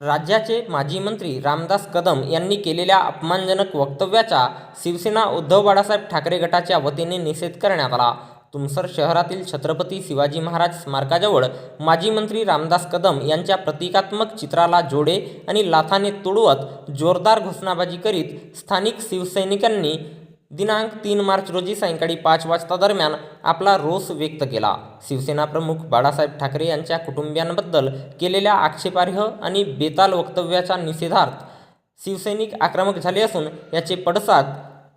राज्याचे माजी मंत्री रामदास कदम यांनी केलेल्या अपमानजनक वक्तव्याचा शिवसेना उद्धव बाळासाहेब ठाकरे गटाच्या वतीने निषेध करण्यात आला. तुमसर शहरातील छत्रपती शिवाजी महाराज स्मारकाजवळ माजी मंत्री रामदास कदम यांच्या प्रतिकात्मक चित्राला जोडे आणि लाथाने तुडवत जोरदार घोषणाबाजी करीत स्थानिक शिवसैनिकांनी दिनांक तीन मार्च रोजी सायंकाळी पाच वाजता दरम्यान आपला रोष व्यक्त केला. शिवसेना प्रमुख बाळासाहेब ठाकरे यांच्या कुटुंबियांबद्दल केलेल्या आक्षेपार्ह आणि बेताल वक्तव्याच्या निषेधार्थ शिवसैनिक आक्रमक झाले असून याचे पडसाद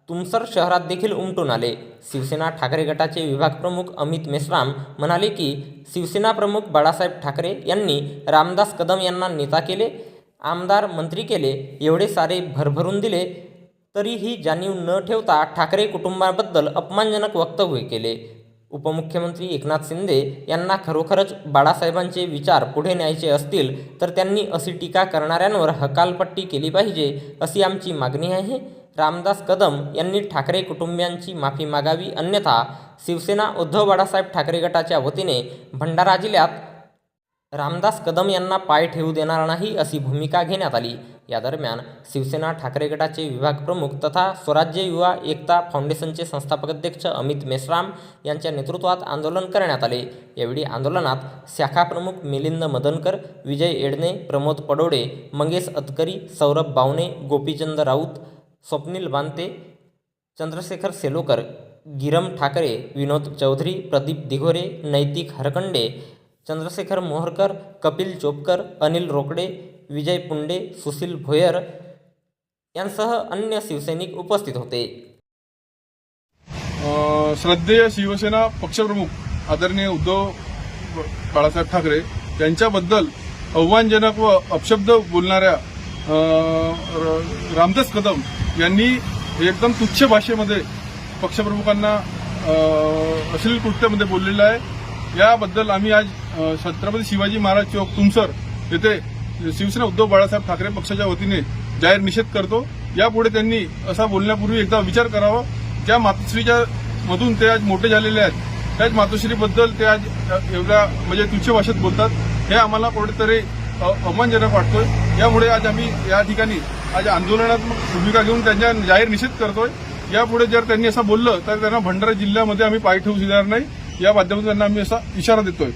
तुमसर शहरात देखील उमटून आले. शिवसेना ठाकरे गटाचे विभाग प्रमुख अमित मेश्राम म्हणाले की शिवसेना प्रमुख बाळासाहेब ठाकरे यांनी रामदास कदम यांना नेता केले आमदार मंत्री केले एवढे सारे भरभरून दिले तरीही जाणीव न ठेवता ठाकरे कुटुंबाबद्दल अपमानजनक वक्तव्य केले. उपमुख्यमंत्री एकनाथ शिंदे यांना खरोखरच बाळासाहेबांचे विचार पुढे न्यायचे असतील तर त्यांनी अशी टीका करणाऱ्यांवर हकालपट्टी केली पाहिजे अशी आमची मागणी आहे. रामदास कदम यांनी ठाकरे कुटुंबियांची माफी मागावी अन्यथा शिवसेना उद्धव बाळासाहेब ठाकरे गटाच्या वतीने भंडारा जिल्ह्यात रामदास कदम यांना पाय ठेवू देणार नाही अशी भूमिका घेण्यात आली. या दरम्यान शिवसेना ठाकरे गटाचे विभाग प्रमुख तथा स्वराज्य युवा एकता फाउंडेशनचे संस्थापक अध्यक्ष अमित मेश्राम यांच्या नेतृत्वात आंदोलन करण्यात आले. यावेळी आंदोलनात शाखा प्रमुख मिलिंद मदनकर विजय एडणे प्रमोद पडोडे मंगेश अतकरी सौरभ बावणे गोपीचंद राऊत स्वप्नील बांते चंद्रशेखर सेलोकर गिरम ठाकरे विनोद चौधरी प्रदीप दिघोरे नैतिक हरकंडे चंद्रशेखर मोहरकर कपिल चोपकर अनिल रोकडे विजय पुंडे सुशील भोयर यांसह अन्य शिवसैनिक उपस्थित होते. श्रद्धेय शिवसेना पक्षप्रमुख आदरणीय उद्धव बाळासाहेब ठाकरे यांच्याबद्दल आव्हानजनक व अपशब्द बोलणाऱ्या र- रामदास कदम यांनी एकदम तुच्छ भाषेमध्ये पक्षप्रमुखांना अश्लील कृत्यामध्ये बोललेलं आहे. याबद्दल आम्ही आज छत्रपती शिवाजी महाराज चौक तुमसर येथे शिवसेना उद्धव बाळासाहेब ठाकरे पक्षाच्या वतीने जाहीर निषेध करतो. यापुढे त्यांनी असा बोलण्यापूर्वी एकदा विचार करावा. ज्या मातोश्रीच्या मधून ते आज मोठे झालेले आहेत त्याच मातोश्रीबद्दल ते आज एवढ्या म्हणजे तुच्छ भाषेत बोलतात हे आम्हाला कुठेतरी अपमानजनक वाटतोय. यामुळे आज आम्ही या ठिकाणी आज आंदोलनात्मक भूमिका घेऊन त्यांच्या जाहीर निषेध करतोय. यापुढे जर त्यांनी असं बोललं तर त्यांना भंडारा जिल्ह्यामध्ये आम्ही पाय ठेवू देणार नाही. या माध्यमातून त्यांना आम्ही असा इशारा देतोय.